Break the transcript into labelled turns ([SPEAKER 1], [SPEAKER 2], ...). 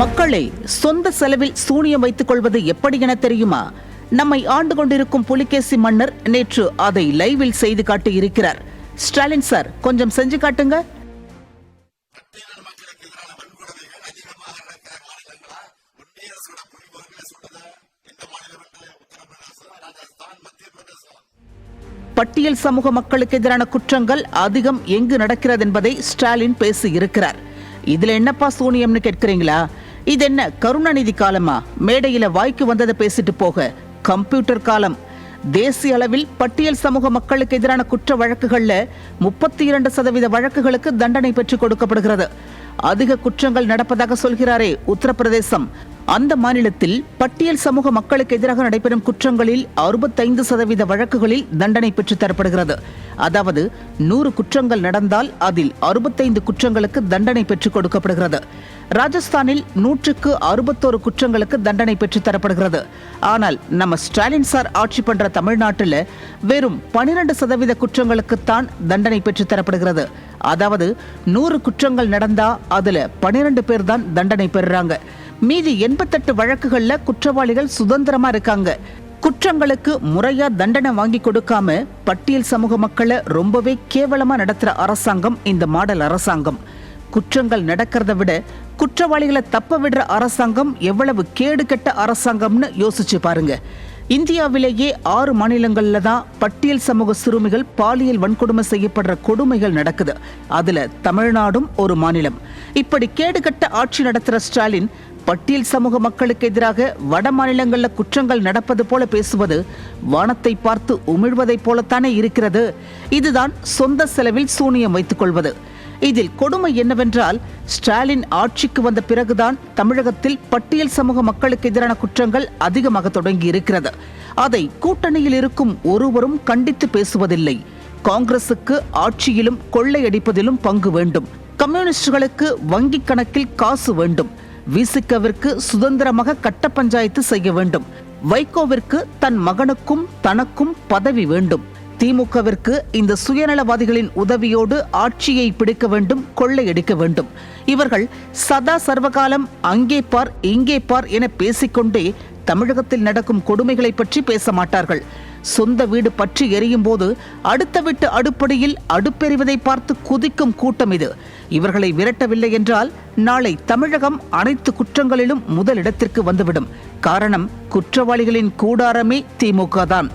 [SPEAKER 1] மக்களை சொந்த செலவில் சூனியம் வைத்துக் கொள்வது எப்படி என தெரியுமா? நம்மை ஆண்டு கொண்டிருக்கும் புலிகேசி மன்னர் நேற்று அதை லைவில் செய்து காட்டி இருக்கிறார். ஸ்டாலின் சார் கொஞ்சம் செஞ்சு காட்டுங்க. பட்டியல் சமூக மக்களுக்கு எதிரான குற்றங்கள் அதிகம் எங்கு நடக்கிறது என்பதை ஸ்டாலின் பேசி இருக்கிறார் இதுல என்னப்பா சூனியம்னு கேட்கிறீங்களா? இது என்ன கருணாநிதி காலமா? மேடையில வாய்க்கு வந்ததை பேசிட்டு போக கம்ப்யூட்டர் காலம். தேசிய அளவில் பட்டியல் சமூக மக்களுக்கு எதிரான குற்ற வழக்குகள்ல முப்பத்தி இரண்டு சதவீத வழக்குகளுக்கு தண்டனை பெற்றுக் கொடுக்கப்படுகிறது. அதிக குற்றங்கள் நடப்பதாக சொல்கிறாரே உத்தரப்பிரதேசம். அந்த மாநிலத்தில் பட்டியல் சமூக மக்களுக்கு எதிராக நடைபெறும் குற்றங்களில் அறுபத்தைந்து சதவீத வழக்குகளில் தண்டனை பெற்றுத் தரப்படுகிறது. அதாவது நூறு குற்றங்கள் நடந்தால் அதில் அறுபத்தைந்து குற்றங்களுக்கு தண்டனை பெற்றுக் கொடுக்கப்படுகிறது. ராஜஸ்தானில் நூற்றுக்கு அறுபத்தோரு குற்றங்களுக்கு தண்டனை பெற்றுத் தரப்படுகிறது. ஆனால் நம்ம ஸ்டாலின் சார் ஆட்சி பண்ற தமிழ்நாட்டில் வெறும் பனிரெண்டு சதவீத குற்றங்களுக்குத்தான் தண்டனை பெற்றுத் தரப்படுகிறது. அதாவது நூறு குற்றங்கள் நடந்தா அதுல பனிரெண்டு பேர் தான் தண்டனை பெறுறாங்க. மீதி எண்பத்தெட்டு வழக்குகள்ல குற்றவாளிகள் சுதந்திரமா இருக்காங்க. குற்றங்களுக்கு முறையா தண்டனை வாங்கி கொடுக்காம பட்டியல் சமூக மக்களை ரொம்பவே கேவலமா நடத்துற அரசாங்கம் இந்த மாடல் அரசாங்கம். குற்றங்கள் நடக்கிறத விட குற்றவாளிகளை தப்ப விடுற அரசாங்கம் எவ்வளவு கேடு கெட்ட அரசாங்கம்னு யோசிச்சு பாருங்க. இந்தியாவிலேயே ஆறு மாநிலங்கள்ல தான் பட்டியல் சமூக சிறுமிகள் பாலியல் வன்கொடுமை செய்யப்படுற கொடுமைகள் நடக்குது. அதுல தமிழ்நாடும் ஒரு மாநிலம். இப்படி கேடுகட்ட ஆட்சி நடத்துற ஸ்டாலின் பட்டியல் சமூக மக்களுக்கு எதிராக வட மாநிலங்களில் குற்றங்கள் நடப்பது போல பேசுவது வானத்தை பார்த்து உமிழ்வதைப் போலத்தானே இருக்கிறது. இதுதான் சொந்த செலவில் சூனியம் வைத்துக் கொள்வது. இதில் கொடுமை என்னவென்றால் ஸ்டாலின் ஆட்சிக்கு வந்த பிறகுதான் தமிழகத்தில் பட்டியல் சமூக மக்களுக்கு எதிரான குற்றங்கள் அதிகமாக தொடங்கி இருக்கிறது. அதை கூட்டணியில் இருக்கும் ஒருவரும் கண்டித்து பேசுவதில்லை. காங்கிரசுக்கு ஆட்சியிலும் கொள்ளையடிப்பதிலும் பங்கு வேண்டும். கம்யூனிஸ்டுகளுக்கு வங்கிக் கணக்கில் காசு வேண்டும். விசிகவிற்கு சுதந்திரமாக கட்ட பஞ்சாயத்து செய்ய வேண்டும். வைகோவிற்கு தன் மகனுக்கும் தனக்கும் பதவி வேண்டும். திமுகவிற்கு இந்த சுயநலவாதிகளின் உதவியோடு ஆட்சியை பிடிக்க வேண்டும் கொள்ளையடிக்க வேண்டும். இவர்கள் சதா சர்வகாலம் அங்கே பார் இங்கே பார் என பேசிக்கொண்டே தமிழகத்தில் நடக்கும் கொடுமைகளை பற்றி பேச மாட்டார்கள். சொந்த வீடு பற்றி எரியும் போது அடுத்த வீட்டு அடுப்படியில் அடுப்பெறிவதை பார்த்து குதிக்கும் கூட்டம் இது. இவர்களை விரட்டவில்லை என்றால் நாளை தமிழகம் அனைத்து குற்றங்களிலும் முதலிடத்திற்கு வந்துவிடும். காரணம் குற்றவாளிகளின் கூடாரமே திமுக தான்.